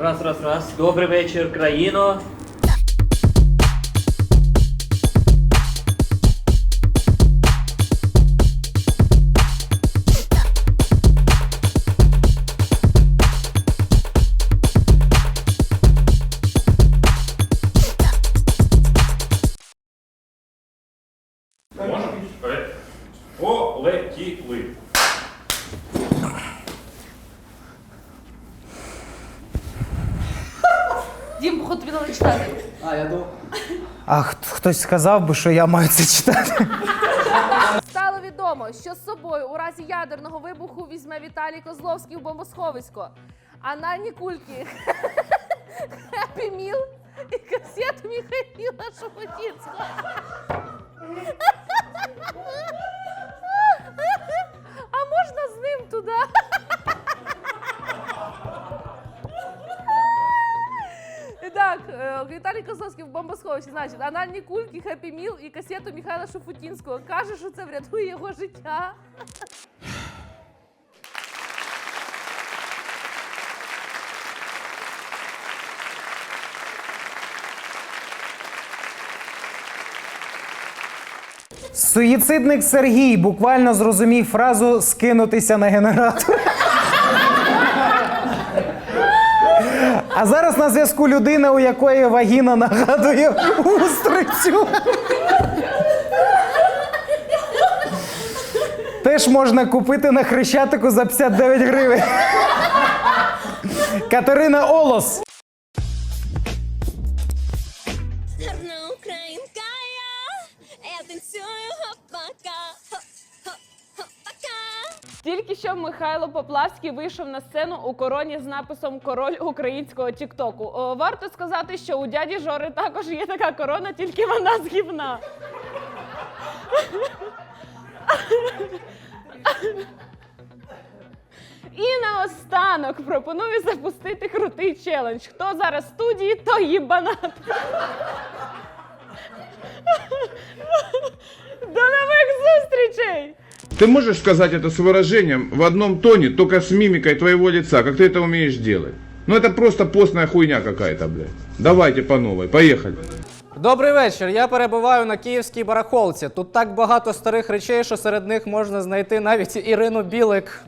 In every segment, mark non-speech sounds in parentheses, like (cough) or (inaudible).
Раз, раз, раз. Добрий вечір, країно. Дім, походу, тобі треба читати. А хт- хтось сказав би, що я маю це читати. Стало відомо, що з собою у разі ядерного вибуху візьме Віталій Козловський в бомбосховисько. Анальні кульки, Хеппі (laughs) Міл і касету Михайла Шепотінського. (laughs) А можна з ним туди? Так, е, Віталій Козловський в бомбосховищі, значить, анальні кульки, хеппі міл і касету Михайла Шуфутінського. Каже, що це врятує його життя. Суїцидник Сергій буквально зрозумів фразу скинутися на генератор. А зараз на зв'язку людина, у якої вагіна нагадує устрицю. Теж можна купити на хрещатику за 59 гривень. Катерина Олос. Михайло Поплавський вийшов на сцену у короні з написом Король українського Тіктоку. Варто сказати, що у дяді Жори також є така корона, тільки вона з. І наостанок пропоную запустити крутий челендж. Хто зараз в студії, то їбанат. До нових зустрічей! Ты можешь сказать это с выражением в одном тоне, только с мимикой твоего лица, как ты это умеешь делать? Ну это просто постная хуйня какая-то, блядь. Давайте по новой, поехали. Добрий вечір. Я перебуваю на київській барахолці. Тут так багато старих речей, що серед них можна знайти навіть Ірину Білик.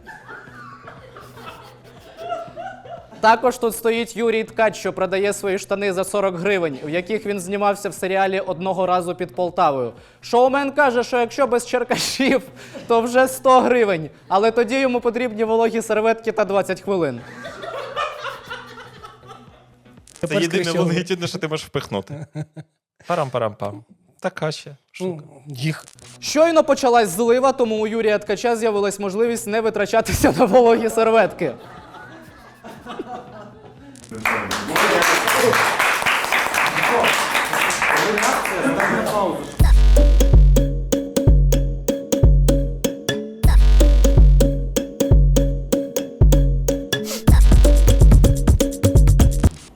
Також тут стоїть Юрій Ткач, що продає свої штани за 40 гривень, в яких він знімався в серіалі одного разу під Полтавою. Шоумен каже, що якщо без черкашів, то вже 100 гривень. Але тоді йому потрібні вологі серветки та 20 хвилин. Це єдине легітимне, що ти можеш впихнути. Парам-парам-пам. Така ще штука. Їх. Щойно почалась злива, тому у Юрія Ткача з'явилась можливість не витрачатися на вологі серветки.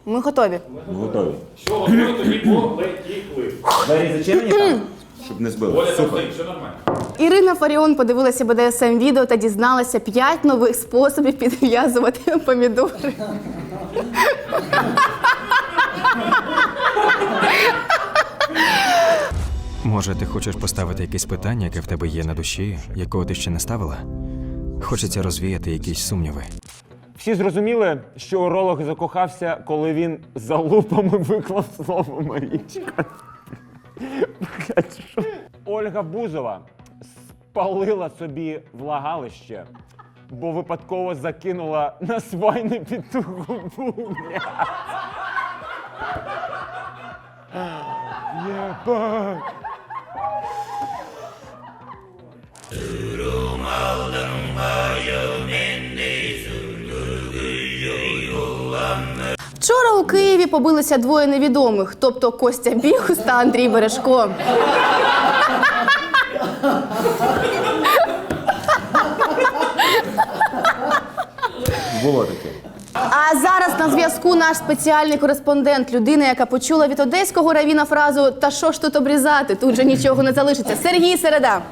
Ми готові. Готові. Що готові, тоді полетіли. Двері зачинені там, щоб не збили. Оля, Супер. там все нормально. Ірина Фаріон подивилася БДСМ відео та дізналася 5 нових способів підв'язувати помідори. Може, ти хочеш поставити якесь питання, яке в тебе є на душі, якого ти ще не ставила? Хочеться розвіяти якісь сумніви. Всі зрозуміли, що уролог закохався, коли він за лупами виклав слово Марічка. Блядь, що? Ольга Бузова спалила собі влагалище, бо випадково закинула на свайне під ту губу. Вчора у Києві побилися двоє невідомих, тобто Костя Бігус та Андрій Бережко. Було таке. А зараз на зв'язку наш спеціальний кореспондент, людина, яка почула від одеського равіна фразу Та що ж тут обрізати? Тут же нічого не залишиться. Сергій Середа.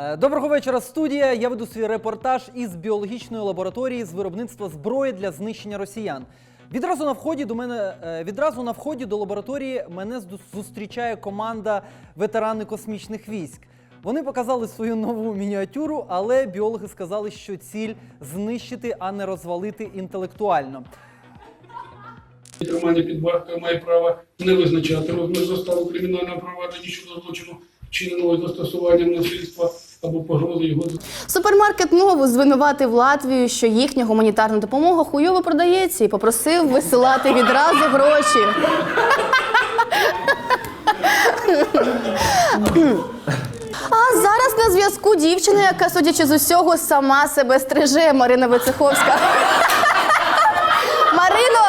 Е, Доброго вечора, студія. Я веду свій репортаж із біологічної лабораторії з виробництва зброї для знищення росіян. Відразу на вході до мене е, відразу на вході до лабораторії мене зустрічає команда ветерани космічних військ. Вони показали свою нову мініатюру, але біологи сказали, що ціль знищити, а не розвалити інтелектуально. Тримання під вартою має право не визначати розмір заставу кримінального провадження щодо злочину, вчиненого із застосуванням насильства або погрози його Супермаркет Нову звинуватив Латвію, що їхня гуманітарна допомога хуйово продається і попросив висилати відразу гроші. А зараз на зв'язку дівчина, яка, судячи з усього, сама себе стриже Марина Вицеховська. Марино,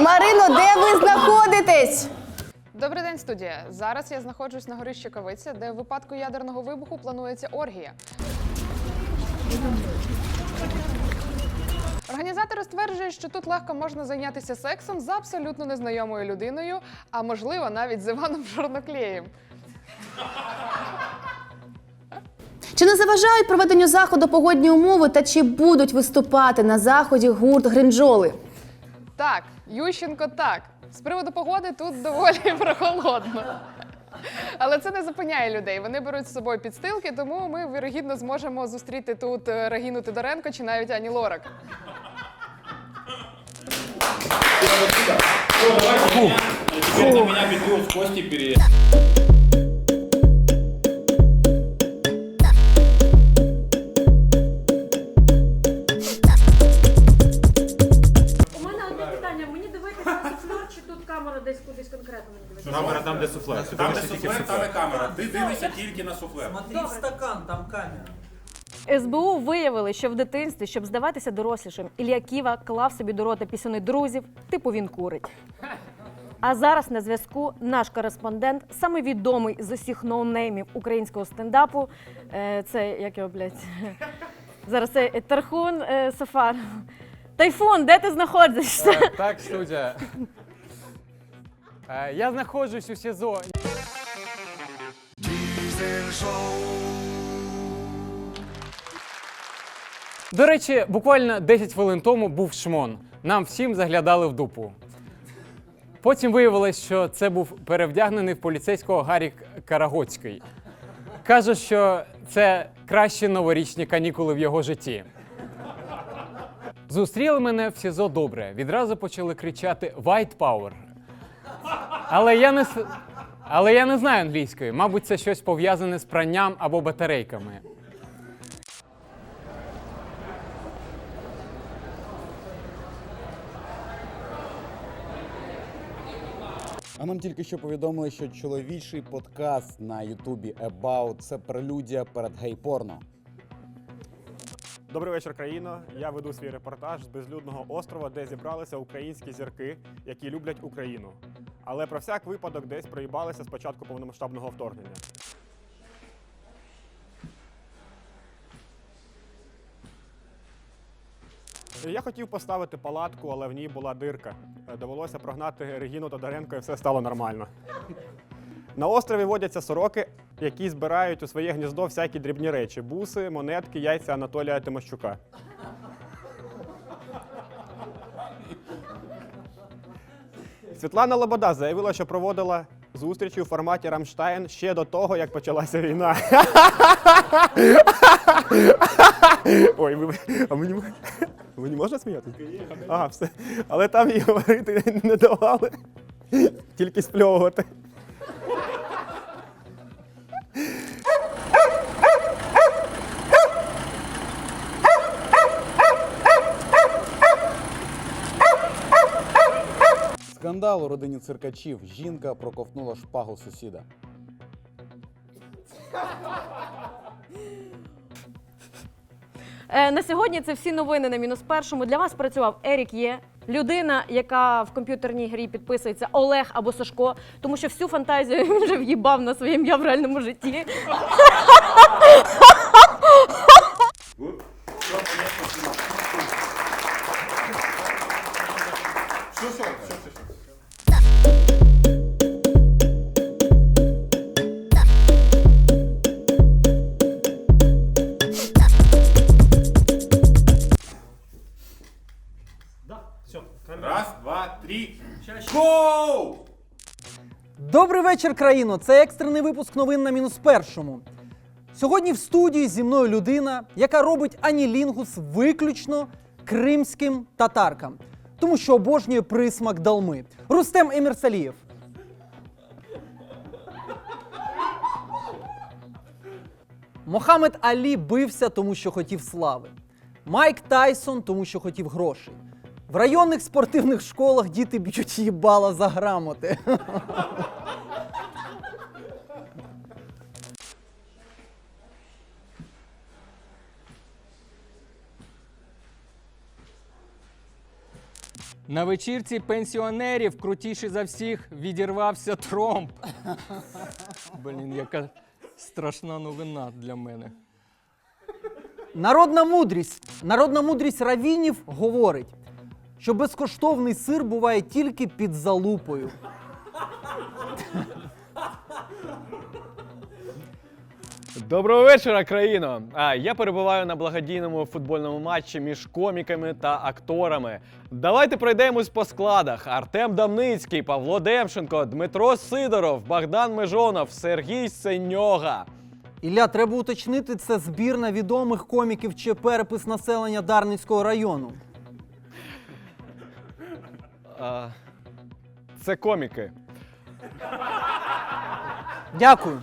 Марино, де ви знаходитесь? Добрий день, студія. Зараз я знаходжусь на горі Щекавиця, де в випадку ядерного вибуху планується оргія. Організатори стверджують, що тут легко можна зайнятися сексом з абсолютно незнайомою людиною, а можливо навіть з Іваном Жорноклеєм. Чи не заважають проведенню заходу погодні умови та чи будуть виступати на заході гурт Гринджоли? Так, Ющенко, так. З приводу погоди тут доволі (laughs) прохолодно. Але це не зупиняє людей. Вони беруть з собою підстилки, тому ми вірогідно зможемо зустріти тут Рагіну Регіну Тодоренко чи навіть Ані Лорак. Фу. Фу. Фу. Фу. Фу. пере... камера десь кудись конкретно мені дивитися? Камера там, де суфлер. Там, де суфлер, там і камера. Ти дивишся тільки на суфлер. Добре. стакан, там камера. СБУ виявили, що в дитинстві, щоб здаватися дорослішим, Ілля Ківа клав собі до рота пісюни друзів, типу він курить. А зараз на зв'язку наш кореспондент, самий відомий з усіх ноунеймів українського стендапу. Е, Це як його, блядь, (laughs) зараз це Тархун е, Сафар. Тайфун, де ти знаходишся? Так, студія. Е, Я знаходжусь у СІЗО. До речі, буквально 10 хвилин тому був шмон. Нам всім заглядали в дупу. Потім виявилось, що це був перевдягнений в поліцейського Гарік Карагоцький. Каже, що це кращі новорічні канікули в його житті. Зустріли мене в СІЗО добре. Відразу почали кричати White Power. Але я не, с- але я не знаю англійської. Мабуть, це щось пов'язане з пранням або батарейками. А нам тільки що повідомили, що чоловічий подкаст на Ютубі About це прелюдія перед гей-порно. Добрий вечір, країно. Я веду свій репортаж з безлюдного острова, де зібралися українські зірки, які люблять Україну. Але про всяк випадок десь проїбалися з початку повномасштабного вторгнення. Я хотів поставити палатку, але в ній була дирка. Довелося прогнати Регіну Тодоренко і все стало нормально. На острові водяться сороки, які збирають у своє гніздо всякі дрібні речі: буси, монетки, яйця Анатолія Тимощука. Світлана Лобода заявила, що проводила зустрічі у форматі Рамштайн ще до того, як почалася війна. (laughs) Ой, ви, а мені, мені можна сміятися? Ага, все. Але там їй говорити не давали, тільки спльовувати. Скандал у родині циркачів. Жінка проковтнула шпагу сусіда. Е, На сьогодні це всі новини на мінус першому. Для вас працював Ерік Є, людина, яка в комп'ютерній грі підписується Олег або Сашко, тому що всю фантазію (laughs) він вже в'їбав на своє ім'я в реальному житті. Вечір, країно! Це екстрений випуск новин на мінус першому. Сьогодні в студії зі мною людина, яка робить анілінгус виключно кримським татаркам, тому що обожнює присмак далми. Рустем Емірсалієв. Мохамед Алі бився, тому що хотів слави. Майк Тайсон, тому що хотів грошей. В районних спортивних школах діти б'ють їбала за грамоти. (laughs) На вечірці пенсіонерів крутіший за всіх відірвався Тромп. Блін, яка страшна новина для мене. Народна мудрість. Народна мудрість равінів говорить, що безкоштовний сир буває тільки під залупою. Доброго вечора, країно! А я перебуваю на благодійному футбольному матчі між коміками та акторами. Давайте пройдемось по складах: Артем Дамницький, Павло Демченко, Дмитро Сидоров, Богдан Межонов, Сергій Сеньога. Ілля, треба уточнити, це збірна відомих коміків чи перепис населення Дарницького району. А, це коміки. Дякую.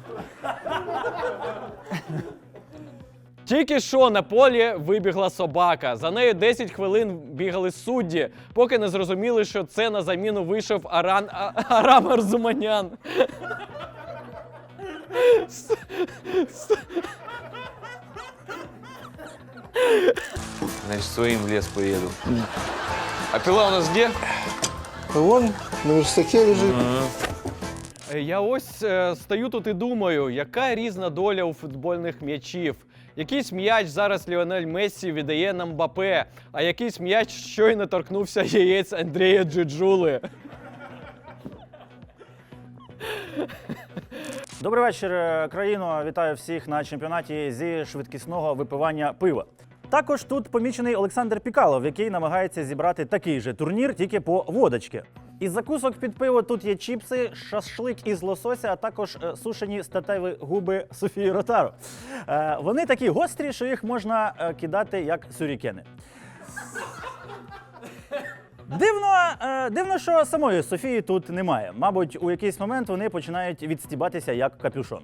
Тільки що на полі вибігла собака. За нею 10 хвилин бігали судді, поки не зрозуміли, що це на заміну вийшов Аран А- Арам Арзуманян. Значит, своим в лес поеду. А пила у нас где? Вон на верстаке лежить. Я ось е, стою тут і думаю, яка різна доля у футбольних м'ячів. Якийсь м'яч зараз Ліонель Мессі віддає на Мбапе, а якийсь м'яч щойно торкнувся яєць Андрія Джиджули. Добрий вечір, е, країно. Вітаю всіх на чемпіонаті зі швидкісного випивання пива. Також тут помічений Олександр Пікалов, який намагається зібрати такий же турнір, тільки по водочки. Із закусок під пиво тут є чіпси, шашлик із лосося, а також е, сушені статеві губи Софії Ротаро. Е, вони такі гострі, що їх можна е, кидати як сюрікени. Дивно, дивно, що самої Софії тут немає. Мабуть, у якийсь момент вони починають відстібатися як капюшон.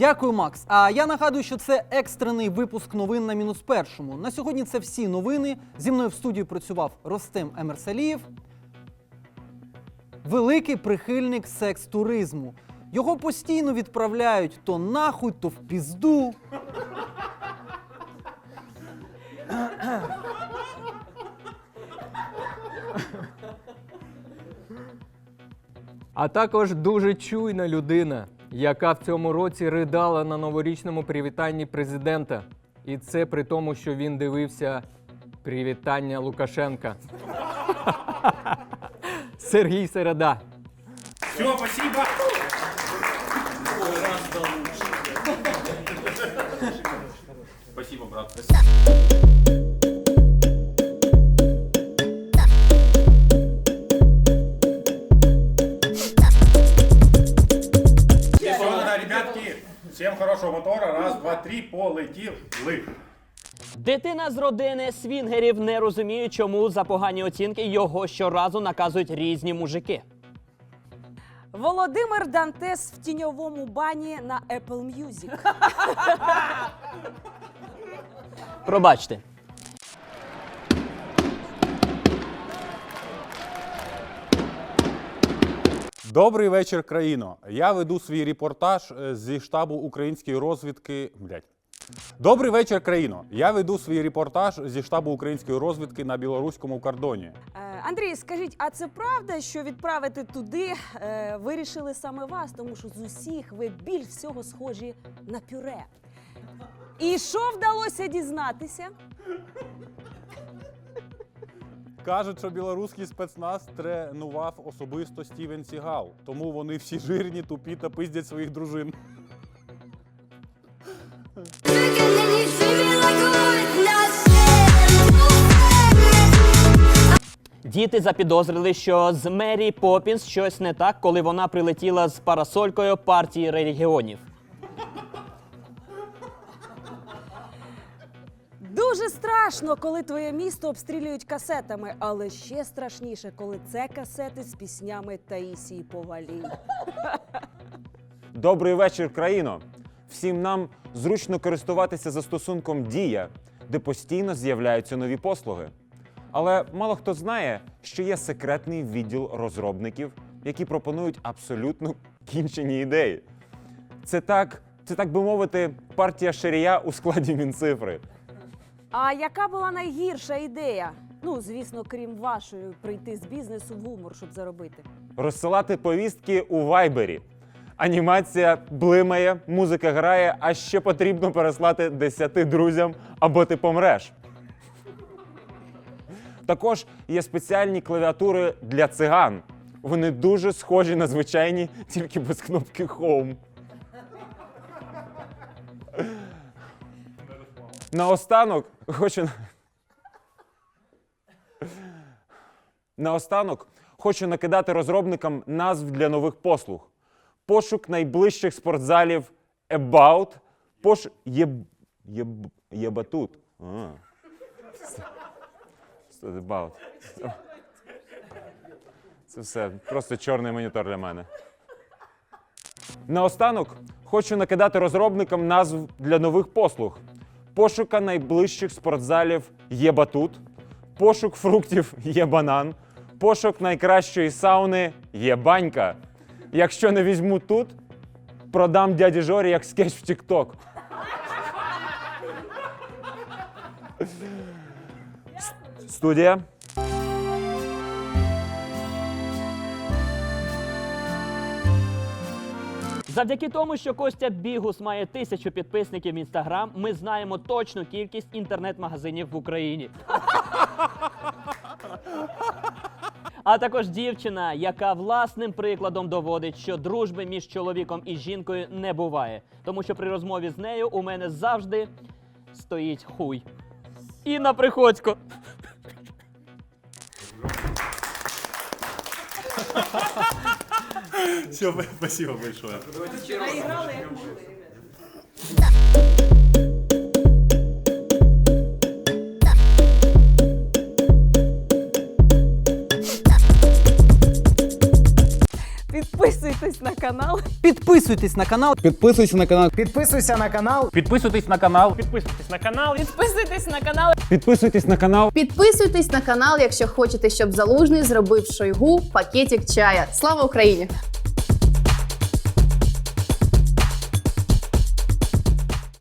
Дякую, Макс. А я нагадую, що це екстрений випуск новин на мінус першому. На сьогодні це всі новини. Зі мною в студії працював Ростем Емерсалієв. Великий прихильник секс-туризму. Його постійно відправляють то нахуй, то в пізду. А також дуже чуйна людина, яка в цьому році ридала на новорічному привітанні президента. І це при тому, що він дивився привітання Лукашенка. (laughs) Сергій Середа. Все, спасибо. Спасибо, брат. Ребятки, хорошого мотора. Раз, два, три, полетів. Дитина з родини свінгерів не розуміє, чому за погані оцінки його щоразу наказують різні мужики. Володимир Дантес в тіньовому бані на Apple Music. Пробачте. Добрий вечір, країно. Я веду свій репортаж е, зі штабу української розвідки. Блять. Добрий вечір, країно. Я веду свій репортаж зі штабу української розвідки на білоруському кордоні. Е, Андрій, скажіть, а це правда, що відправити туди е, вирішили саме вас, тому що з усіх ви більш всього схожі на пюре. І що вдалося дізнатися? Кажуть, що білоруський спецназ тренував особисто Стівен Сігал, тому вони всі жирні, тупі та пиздять своїх дружин. Діти запідозрили, що з Мері Попінс щось не так, коли вона прилетіла з парасолькою партії регіонів. Дуже страшно, коли твоє місто обстрілюють касетами, але ще страшніше, коли це касети з піснями Таїсії Повалій. (laughs) Добрий вечір, країно! Всім нам зручно користуватися застосунком Дія, де постійно з'являються нові послуги. Але мало хто знає, що є секретний відділ розробників, які пропонують абсолютно кінчені ідеї. Це так, це так би мовити, партія шарія у складі Мінцифри. А яка була найгірша ідея? Ну, звісно, крім вашої, прийти з бізнесу в гумор, щоб заробити. Розсилати повістки у вайбері. Анімація блимає, музика грає, а ще потрібно переслати 10 друзям або ти помреш. Також є спеціальні клавіатури для циган. Вони дуже схожі на звичайні, тільки без кнопки Home. Наостанок хочу. Наостанок хочу накидати розробникам назв для нових послуг. Пошук найближчих спортзалів About. Пош... Єб... Єб... Єбатут. А. About. Це все. Просто чорний монітор для мене. Наостанок хочу накидати розробникам назв для нових послуг. Пошука найближчих спортзалів є батут, пошук фруктів (laughs) є банан, пошук найкращої сауни є банька. Якщо не візьму тут, продам дяді Жорі як скетч в Тікток. Студія. Завдяки тому, що Костя Бігус має тисячу підписників в інстаграм, ми знаємо точну кількість інтернет-магазинів в Україні. А також дівчина, яка власним прикладом доводить, що дружби між чоловіком і жінкою не буває. Тому що при розмові з нею у мене завжди стоїть хуй. Інна Приходько. (laughs) Все, спасибо большое. Підписуйтесь на канал. Підписуйтесь на канал. Підписуйся на канал. Підписуйся на канал. Підписуйтесь на канал. Підписуйтесь на канал. Підписуйтесь на канал. Підписуйтесь на канал. Підписуйтесь на канал, якщо хочете, щоб залужний зробив шойгу пакетик чая. Слава Україні!